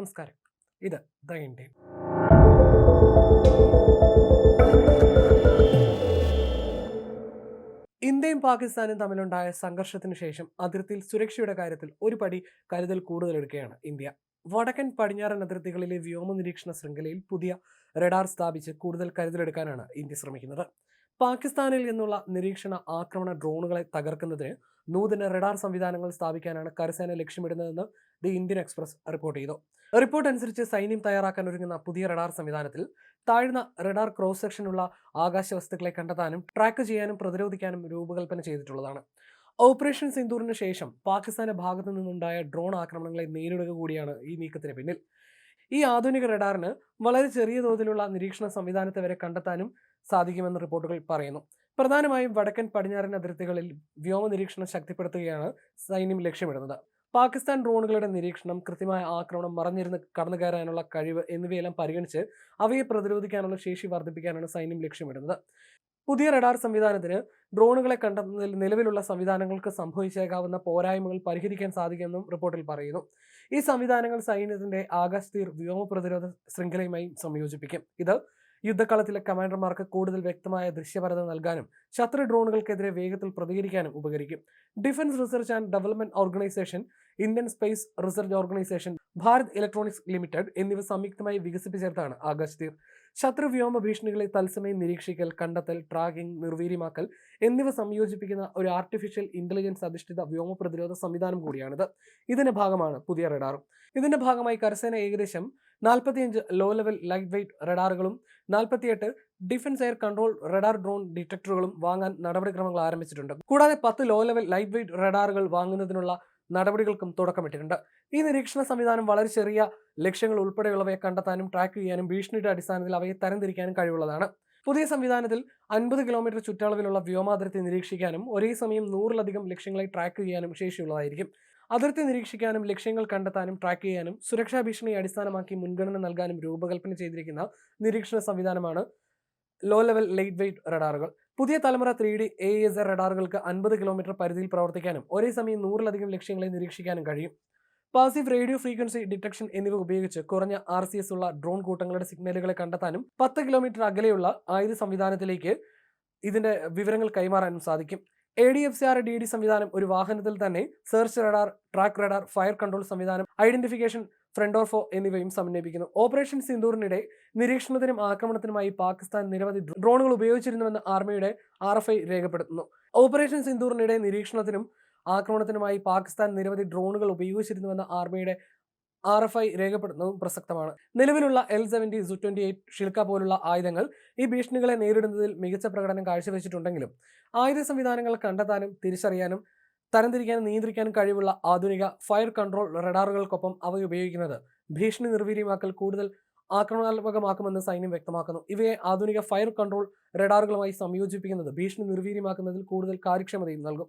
നമസ്കാരം. ഇത് the Indian. ഇന്ത്യയും പാകിസ്ഥാനും തമ്മിലുണ്ടായ സംഘർഷത്തിന് ശേഷം അതിർത്തിയിൽ സുരക്ഷയുടെ കാര്യത്തിൽ ഒരു പടി കരുതൽ കൂടുതലെടുക്കുകയാണ് ഇന്ത്യ. വടക്കൻ പടിഞ്ഞാറൻ അതിർത്തികളിലെ വ്യോമ നിരീക്ഷണ ശൃംഖലയിൽ പുതിയ റഡാർ സ്ഥാപിച്ച് കൂടുതൽ കരുതലെടുക്കാനാണ് ഇന്ത്യ ശ്രമിക്കുന്നത്. പാകിസ്ഥാനിൽ നിന്നുള്ള നിരീക്ഷണ ആക്രമണ ഡ്രോണുകളെ തകർക്കുന്നതിന് നൂതന റഡാർ സംവിധാനങ്ങൾ സ്ഥാപിക്കാനാണ് കരസേന ലക്ഷ്യമിടുന്നതെന്ന് ദി ഇന്ത്യൻ എക്സ്പ്രസ് റിപ്പോർട്ട് ചെയ്തു. റിപ്പോർട്ട് അനുസരിച്ച് സൈന്യം തയ്യാറാക്കാൻ ഒരുങ്ങുന്ന പുതിയ റഡാർ സംവിധാനത്തിൽ താഴ്ന്ന റഡാർ ക്രോസ് സെക്ഷനുള്ള ആകാശ വസ്തുക്കളെ കണ്ടെത്താനും ട്രാക്ക് ചെയ്യാനും പ്രതിരോധിക്കാനും രൂപകൽപ്പന ചെയ്തിട്ടുള്ളതാണ്. ഓപ്പറേഷൻ സിന്ദൂറിന് ശേഷം പാകിസ്ഥാന്റെ ഭാഗത്തു നിന്നുണ്ടായ ഡ്രോൺ ആക്രമണങ്ങളെ നേരിടുക കൂടിയാണ് ഈ നീക്കത്തിന് പിന്നിൽ. ഈ ആധുനിക റഡാറിന് വളരെ ചെറിയ തോതിലുള്ള നിരീക്ഷണ സംവിധാനത്തെ വരെ കണ്ടെത്താനും സാധിക്കുമെന്ന് റിപ്പോർട്ടുകൾ പറയുന്നു. പ്രധാനമായും വടക്കൻ പടിഞ്ഞാറൻ അതിർത്തികളിൽ വ്യോമ നിരീക്ഷണം ശക്തിപ്പെടുത്തുകയാണ് സൈന്യം ലക്ഷ്യമിടുന്നത്. പാകിസ്ഥാൻ ഡ്രോണുകളുടെ നിരീക്ഷണം കൃത്യമായ ആക്രമണം മറഞ്ഞിരുന്ന് കടന്നു കയറാനുള്ള കഴിവ് എന്നിവയെല്ലാം പരിഗണിച്ച് അവയെ പ്രതിരോധിക്കാനുള്ള ശേഷി വർദ്ധിപ്പിക്കാനാണ് സൈന്യം ലക്ഷ്യമിടുന്നത്. പുതിയ റഡാർ സംവിധാനത്തിന് ഡ്രോണുകളെ കണ്ടെത്തുന്നതിൽ നിലവിലുള്ള സംവിധാനങ്ങൾക്ക് സംഭവിച്ചേക്കാവുന്ന പോരായ്മകൾ പരിഹരിക്കാൻ സാധിക്കുമെന്നും റിപ്പോർട്ടിൽ പറയുന്നു. ഈ സംവിധാനങ്ങൾ സൈന്യത്തിന്റെ ആകാശതീർ വ്യോമ പ്രതിരോധ ശൃംഖലയുമായി സംയോജിപ്പിക്കും. ഇത് യുദ്ധക്കളത്തിലെ കമാൻഡർമാർക്ക് കൂടുതൽ വ്യക്തമായ ദൃശ്യപരത നൽകാനും ശത്രു ഡ്രോണുകൾക്കെതിരെ വേഗത്തിൽ പ്രതികരിക്കാനും ഉപകരിക്കും. Defence Research and Development Organisation Indian Space Research Organisation Bharat Electronics Limited എന്നിവ സംയുക്തമായി വികസിപ്പിച്ചെടുത്താണ് ആകാശതീർ ശത്രു വ്യോമ ഭീഷണികളെ തത്സമയം നിരീക്ഷിക്കൽ കണ്ടെത്തൽ ട്രാക്കിംഗ് നിർവീര്യമാക്കൽ എന്നിവ സംയോജിപ്പിക്കുന്ന ഒരു ആർട്ടിഫിഷ്യൽ ഇന്റലിജൻസ് അധിഷ്ഠിത വ്യോമ പ്രതിരോധ സംവിധാനം കൂടിയാണിത്. ഇതിന്റെ ഭാഗമാണ് പുതിയ റഡാറും ഇതിന്റെ ഭാഗമായി കരസേന ഏകദേശം നാൽപ്പത്തിയഞ്ച് ലോ ലെവൽ ലൈറ്റ് വെയ്റ്റ് റഡാറുകളും നാൽപ്പത്തിയെട്ട് defence air control radar drone ഡിറ്റക്ടറുകളും വാങ്ങാൻ നടപടിക്രമങ്ങൾ ആരംഭിച്ചിട്ടുണ്ട്. കൂടാതെ പത്ത് ലോ ലെവൽ ലൈറ്റ് വെയ്റ്റ് റഡാറുകൾ വാങ്ങുന്നതിനുള്ള നടപടികൾക്കും തുടക്കമിട്ടിട്ടുണ്ട്. ഈ നിരീക്ഷണ സംവിധാനം വളരെ ചെറിയ ലക്ഷ്യങ്ങൾ ഉൾപ്പെടെയുള്ളവയെ കണ്ടെത്താനും ട്രാക്ക് ചെയ്യാനും ഭീഷണിയുടെ അടിസ്ഥാനത്തിൽ അവയെ തരംതിരിക്കാനും കഴിവുള്ളതാണ്. പുതിയ സംവിധാനത്തിൽ അൻപത് കിലോമീറ്റർ ചുറ്റളവിലുള്ള വ്യോമാതിർത്തി നിരീക്ഷിക്കാനും ഒരേ സമയം നൂറിലധികം ലക്ഷ്യങ്ങളെ ട്രാക്ക് ചെയ്യാനും ശേഷിയുള്ളതായിരിക്കും. അതിർത്തി നിരീക്ഷിക്കാനും ലക്ഷ്യങ്ങൾ കണ്ടെത്താനും ട്രാക്ക് ചെയ്യാനും സുരക്ഷാ ഭീഷണിയെ അടിസ്ഥാനമാക്കി മുൻഗണന നൽകാനും രൂപകൽപ്പന ചെയ്തിരിക്കുന്ന നിരീക്ഷണ സംവിധാനമാണ് ലോ ലെവൽ ലൈറ്റ് വെയ്റ്റ് റഡാറുകൾ പുതിയ തലമുറ ത്രീ ഡി എ എസ് റഡാറുകൾക്ക് അൻപത് കിലോമീറ്റർ പരിധിയിൽ പ്രവർത്തിക്കാനും ഒരേ സമയം നൂറിലധികം ലക്ഷ്യങ്ങളെ നിരീക്ഷിക്കാനും കഴിയും. പാസീവ് റേഡിയോ ഫ്രീക്വൻസി ഡിറ്റക്ഷൻ എന്നിവ ഉപയോഗിച്ച് കുറഞ്ഞ ആർ സി എസ് ഉള്ള ഡ്രോൺ കൂട്ടങ്ങളുടെ സിഗ്നലുകളെ കണ്ടെത്താനും പത്ത് കിലോമീറ്റർ അകലെയുള്ള ആയുധ സംവിധാനത്തിലേക്ക് ഇതിന്റെ വിവരങ്ങൾ കൈമാറാനും സാധിക്കും. A D F C R D D സംവിധാനം ഒരു വാഹനത്തിൽ തന്നെ search radar track radar fire control സംവിധാനം ഐഡന്റിഫിക്കേഷൻ ഫ്രണ്ട് ഓർഫോ എന്നിവയും സമന്വയിപ്പിക്കുന്നു. ഓപ്പറേഷൻ സിന്ദൂറിനിടെ നിരീക്ഷണത്തിനും ആക്രമണത്തിനുമായി പാകിസ്ഥാൻ നിരവധി ഡ്രോണുകൾ ഉപയോഗിച്ചിരുന്നുവെന്ന് ആർമിയുടെ ആർ എഫ് ഐ രേഖപ്പെടുത്തുന്നു. ഓപ്പറേഷൻ സിന്ദൂറിനിടെ നിരീക്ഷണത്തിനും ആക്രമണത്തിനുമായി പാകിസ്ഥാൻ നിരവധി ഡ്രോണുകൾ ഉപയോഗിച്ചിരുന്നുവെന്ന ആർമിയുടെ ആർ എഫ് ഐ രേഖപ്പെടുത്തുന്നതും പ്രസക്തമാണ്. നിലവിലുള്ള L seventy Z U twenty eight Shilka പോലുള്ള ആയുധങ്ങൾ ഈ ഭീഷണികളെ നേരിടുന്നതിൽ മികച്ച പ്രകടനം കാഴ്ചവെച്ചിട്ടുണ്ടെങ്കിലും ആയുധ സംവിധാനങ്ങൾ കണ്ടെത്താനും തിരിച്ചറിയാനും തരംതിരിക്കാനും നിയന്ത്രിക്കാനും കഴിവുള്ള ആധുനിക ഫയർ കൺട്രോൾ റഡാറുകൾക്കൊപ്പം അവ ഉപയോഗിക്കുന്നത് ഭീഷണി നിർവീര്യമാക്കൽ കൂടുതൽ ആക്രമണാത്മകമാക്കുമെന്ന് സൈന്യം വ്യക്തമാക്കുന്നു. ഇവയെ ആധുനിക ഫയർ കൺട്രോൾ റഡാറുകളുമായി സംയോജിപ്പിക്കുന്നത് ഭീഷണി നിർവീര്യമാക്കുന്നതിൽ കൂടുതൽ കാര്യക്ഷമതയും നൽകും.